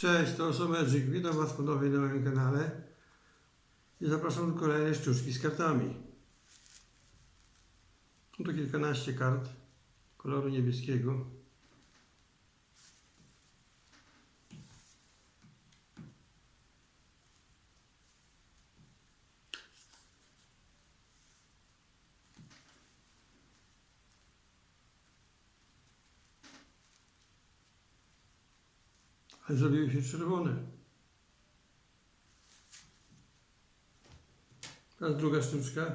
Cześć, to Osomerzyk. Witam Was ponownie na moim kanale i zapraszam do kolejnej sztuczki z kartami. Tu kilkanaście kart koloru niebieskiego. Ale zrobiły się czerwone. Teraz druga sztuczka.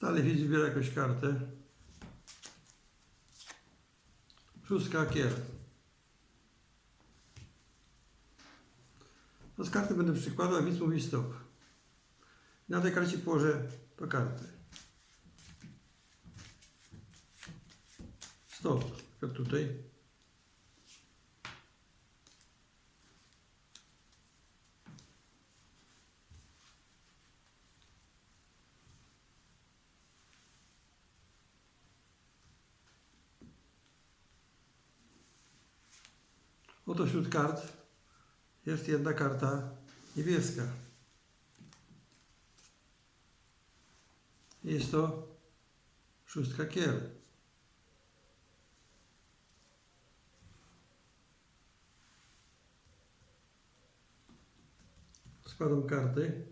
Dalej widz wybiera jakąś kartę. Szóstka kier. No z karty będę przykładał, widz mówi stop. Na tej karcie położę to kartę. Stop. Przykład tutaj. Oto wśród kart jest jedna karta niebieska. Jest to szóstka kier. Składam karty.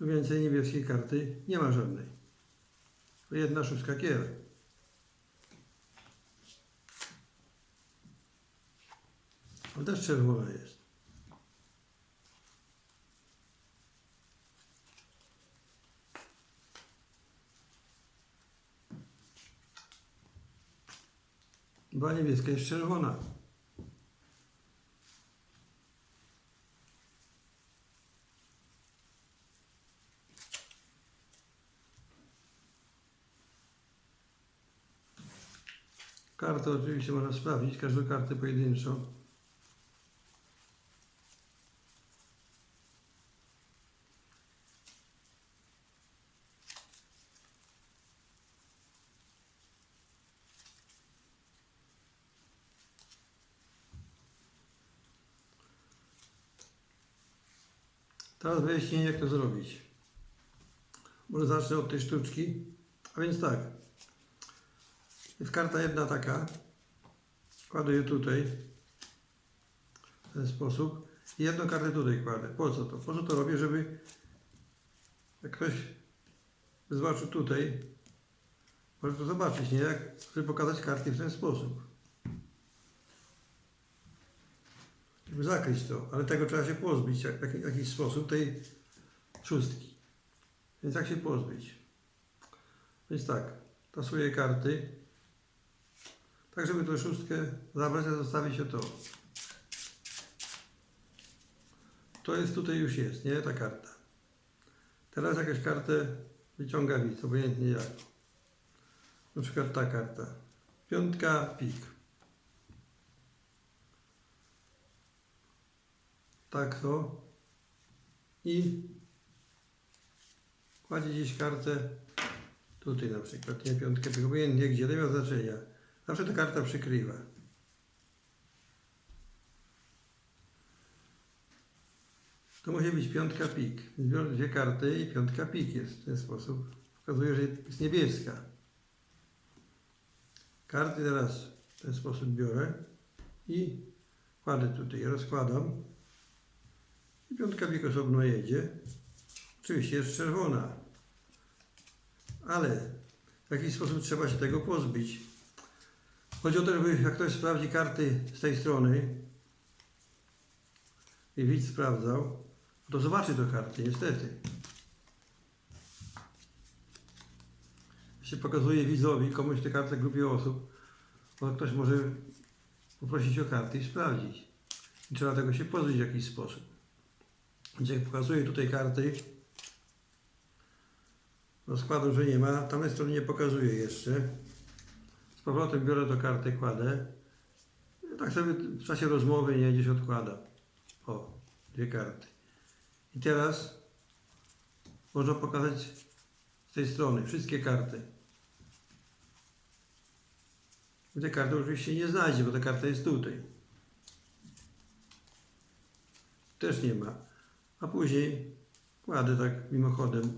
Więcej niebieskiej karty nie ma żadnej. Jedna szóstka kier. Ale też czerwona jest. Była niebieska, jest czerwona. Kartę oczywiście można sprawdzić, każdą kartę pojedynczo. Teraz wyjaśnię, jak to zrobić. Może zacznę od tej sztuczki. A więc tak. Jest karta jedna taka. Kładę ją tutaj. W ten sposób. I jedną kartę tutaj kładę. Po co to? Po co to robię? Żeby jak ktoś zobaczył tutaj, może to zobaczyć, nie? Jak, żeby pokazać karty w ten sposób. Żeby zakryć to, ale tego trzeba się pozbyć jak, jak, w jakiś sposób, tej szóstki. Więc jak się pozbyć? Więc tak, tasuję karty, tak żeby tę szóstkę zabrać, a zostawić o to. To jest tutaj już jest, nie? Ta karta. Teraz jakąś kartę wyciąga widz, obojętnie jak. Na przykład ta karta. Piątka, pik. Tak to i kładzie gdzieś kartę tutaj na przykład, nie piątkę, tylko obojętnie gdzie, nie ma znaczenia. Zawsze ta karta przykrywa. To musi być piątka pik. Biorę dwie karty i piątka pik jest w ten sposób. Pokazuje, że jest niebieska. Karty teraz w ten sposób biorę i kładę tutaj, rozkładam. Piątka pik osobno jedzie. Oczywiście jest czerwona. Ale w jakiś sposób trzeba się tego pozbyć. Chodzi o to, żeby jak ktoś sprawdzi karty z tej strony i widz sprawdzał, to zobaczy to karty, niestety. Się pokazuje widzowi, komuś te karty grupie osób, bo ktoś może poprosić o karty i sprawdzić. I trzeba tego się pozbyć w jakiś sposób. Jak pokazuję tutaj karty, rozkładu, że nie ma, tamtej nie pokazuję jeszcze. Z powrotem biorę do karty, kładę tak sobie w czasie rozmowy nie gdzieś odkłada. O, dwie karty. I teraz można pokazać z tej strony wszystkie karty. Te karty oczywiście nie znajdzie, bo ta karta jest tutaj. Też nie ma. A później kładę tak mimochodem.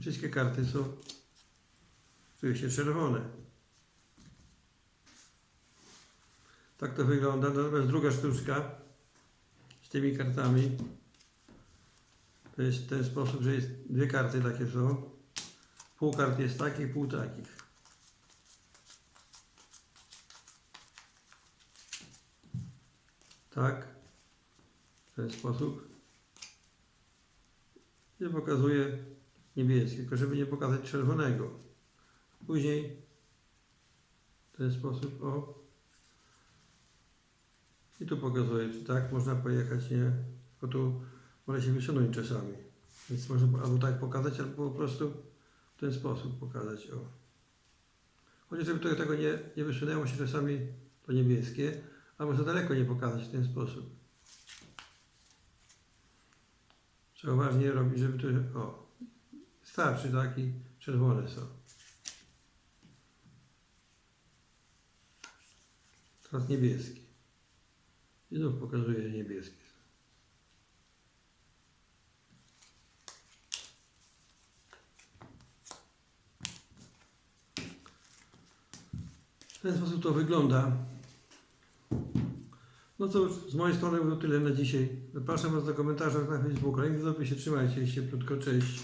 Wszystkie karty są oczywiście czerwone. Tak to wygląda. Natomiast druga sztuczka z tymi kartami to jest w ten sposób, że jest dwie karty takie są. Pół kart jest takich, pół takich. Tak. W ten sposób. I pokazuję niebieskie, tylko żeby nie pokazać czerwonego. Później w ten sposób, o. I tu pokazuję, czy tak można pojechać, nie? Bo tu może się wysunąć czasami. Więc można albo tak pokazać, albo po prostu w ten sposób pokazać, o. Chodzi, żeby to- tego nie, nie wysunęło się czasami to niebieskie, albo za daleko nie pokazać w ten sposób. Trzeba uważnie robić, żeby to, o, starczy, tak, i czerwone są. Teraz niebieskie. I znów pokazuję niebieskie. W ten sposób to wygląda. No cóż, z mojej strony to tyle na dzisiaj. Zapraszam Was do komentarzy na Facebooku. Link w opisie. Trzymajcie się, krótko, cześć.